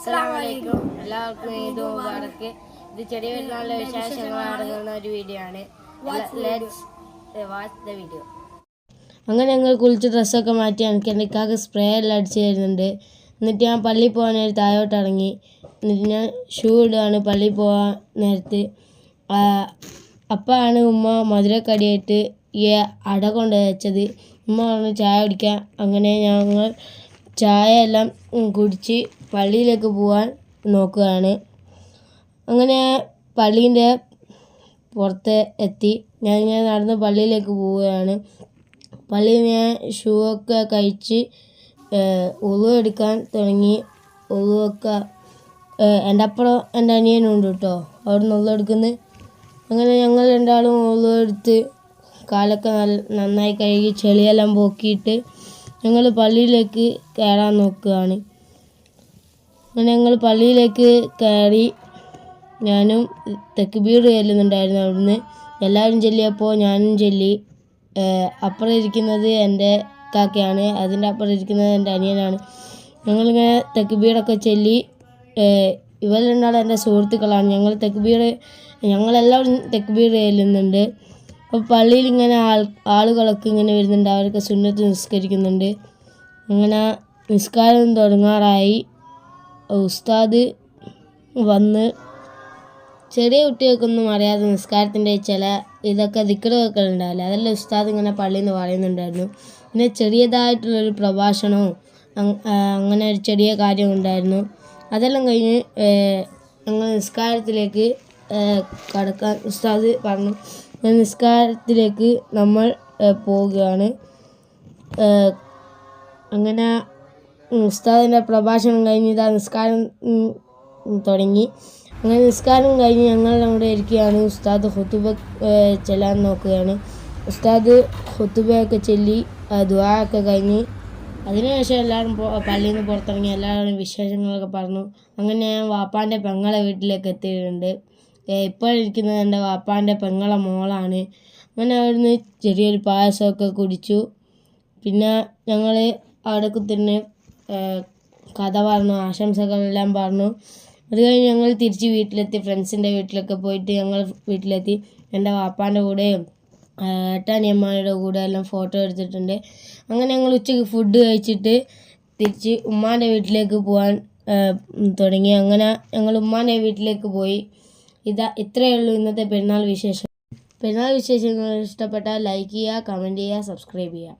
അസ്സലാമലൈക്കും. എല്ലാവർക്കും ഈ മുബാറക്ക്. ഇത് ചെറിയ പെരുന്നാളിലെ വിശേഷങ്ങൾ അടങ്ങുന്ന ഒരു വീഡിയോ ആണ്. വാച്ച് ദ വീഡിയോ അങ്ങനെ ഞങ്ങൾ കുളിച്ച് ഡ്രസ്സൊക്കെ മാറ്റി എനിക്ക് എന്റെ ഇക്കാക്ക് സ്പ്രേ എല്ലാം അടിച്ച് തരുന്നുണ്ട്. എന്നിട്ട് ഞാൻ പള്ളിയിൽ പോകാൻ നേരത്ത് താഴോട്ട് ഇറങ്ങി. എന്നിട്ട് ഞാൻ ഷൂ ഇടുകയാണ് പള്ളിയിൽ പോകാൻ നേരത്ത്. അപ്പാണ് ഉമ്മ മധുരക്കടിയായിട്ട് ഈ അട കൊണ്ടുവച്ചത് ഉമ്മ പറഞ്ഞു ചായ കുടിക്കാൻ അങ്ങനെ ഞങ്ങൾ ചായ എല്ലാം കുടിച്ച് പള്ളിയിലേക്ക് പോകാൻ നോക്കുകയാണ്. അങ്ങനെ പള്ളീന്റെ പുറത്ത് എത്തി. ഞാൻ ഇങ്ങനെ നടന്ന് പള്ളിയിലേക്ക് പോവുകയാണ്. പള്ളിയിൽ ഞാൻ ഷൂ ഒക്കെ കഴിച്ച് ഉളു എടുക്കാൻ തുടങ്ങി. ഉളുവൊക്കെ എന്റെ അപ്പുറം എന്റെ അനിയനുണ്ട് കേട്ടോ. അവിടെ നിന്ന് ഉള്ളു എടുക്കുന്നത്. അങ്ങനെ ഞങ്ങൾ രണ്ടാളും ഉളു എടുത്ത് കാലൊക്കെ നല്ല നന്നായി കഴുകി ചെളിയെല്ലാം പോക്കിയിട്ട് ഞങ്ങൾ പള്ളിയിലേക്ക് കയറാൻ നോക്കുകയാണ്. അങ്ങനെ ഞങ്ങൾ പള്ളിയിലേക്ക് കയറി ഞാനും തെക്കുബീർ ചെല്ലുന്നുണ്ടായിരുന്നു അവിടുന്ന്. എല്ലാവരും ചെല്ലിയപ്പോൾ ഞാനും ചെല്ലി. അപ്പുറം ഇരിക്കുന്നത് എന്റെ കാക്കയാണ്. അതിന്റെ അപ്പുറം ഇരിക്കുന്നത് എന്റെ അനിയനാണ്. ഞങ്ങളിങ്ങനെ തെക്കുബീടൊക്കെ ചെല്ലി ഇവർ എന്റെ സുഹൃത്തുക്കളാണ്. ഞങ്ങൾ തെക്കുബീർ ഞങ്ങളെല്ലാവരും തെക്കുബീർ ചെല്ലുന്നുണ്ട്. അപ്പോൾ പള്ളിയിൽ ഇങ്ങനെ ആൾ ആളുകളൊക്കെ ഇങ്ങനെ വരുന്നുണ്ട്. അവരൊക്കെ സുന്നത്ത് നിസ്കരിക്കുന്നുണ്ട്. അങ്ങനെ നിസ്കാരം തുടങ്ങാറായി. ഉസ്താദ് വന്ന് ചെറിയ കുട്ടികൾക്കൊന്നും അറിയാതെ നിസ്കാരത്തിന്റെ ചില ഇതൊക്കെ ദിക്കറ് ഉണ്ടാവില്ല? അതെല്ലാം ഉസ്താദ് ഇങ്ങനെ പള്ളിയിൽ നിന്ന് പറയുന്നുണ്ടായിരുന്നു. പിന്നെ ചെറിയതായിട്ടുള്ളൊരു പ്രഭാഷണവും അങ്ങനെ ഒരു ചെറിയ കാര്യം ഉണ്ടായിരുന്നു. അതെല്ലാം കഴിഞ്ഞ് ഞങ്ങൾ നിസ്കാരത്തിലേക്ക് കടക്കാൻ ഉസ്താദ് പറഞ്ഞു. "ഞാൻ നിസ്കാരത്തിലേക്ക് നമ്മൾ പോവുകയാണ്. അങ്ങനെ ഉസ്താദിന്റെ പ്രഭാഷണം കഴിഞ്ഞ് ഇതാ നിസ്കാരം തുടങ്ങി. അങ്ങനെ നിസ്കാരം കഴിഞ്ഞ് ഞങ്ങൾ അവിടെ ഇരിക്കുകയാണ്. ഉസ്താദ് ഹുത്തുബ ചെല്ലാൻ നോക്കുകയാണ്. ഉസ്താദ് ഹുത്തുബയൊക്കെ ചൊല്ലി ദുആ ഒക്കെ കഴിഞ്ഞ് അതിനുശേഷം എല്ലാവരും പള്ളിയിൽ നിന്ന് പുറത്തിറങ്ങി. എല്ലാവരും വിശേഷങ്ങളൊക്കെ പറഞ്ഞു. അങ്ങനെ ഞാൻ വാപ്പാന്റെ പെങ്ങളെ വീട്ടിലേക്ക് എത്തിയിട്ടുണ്ട്. ഇപ്പോൾ ഇരിക്കുന്നത് എന്റെ വാപ്പാന്റെ പെങ്ങളെ മോളാണ്. അങ്ങനെ അവിടുന്ന് ചെറിയൊരു പായസമൊക്കെ കുടിച്ചു. പിന്നെ ഞങ്ങൾ അവിടെ കുത്തിരുന്ന് കഥ പറഞ്ഞു ആശംസകളെല്ലാം പറഞ്ഞു. അത് കഴിഞ്ഞ് ഞങ്ങൾ തിരിച്ച് വീട്ടിലെത്തി. ഫ്രണ്ട്സിന്റെ വീട്ടിലൊക്കെ പോയിട്ട് ഞങ്ങൾ വീട്ടിലെത്തി. എന്റെ വാപ്പാന്റെ കൂടെയും ഏട്ടാനിയമ്മയുടെ കൂടെ എല്ലാം ഫോട്ടോ എടുത്തിട്ടുണ്ട്. അങ്ങനെ ഞങ്ങൾ ഉച്ചയ്ക്ക് ഫുഡ് കഴിച്ചിട്ട് തിരിച്ച് ഉമ്മാന്റെ വീട്ടിലേക്ക് പോകാൻ തുടങ്ങി. അങ്ങനെ ഞങ്ങൾ ഉമ്മാന്റെ വീട്ടിലേക്ക് പോയി. ഇതാ ഇത്രയേ ഉള്ളൂ ഇന്നത്തെ പെരുന്നാൾ വിശേഷം. പെരുന്നാൾ വിശേഷങ്ങൾ ഇഷ്ടപ്പെട്ടാൽ ലൈക്ക് ചെയ്യുക കമന്റ് ചെയ്യുക സബ്സ്ക്രൈബ് ചെയ്യുക.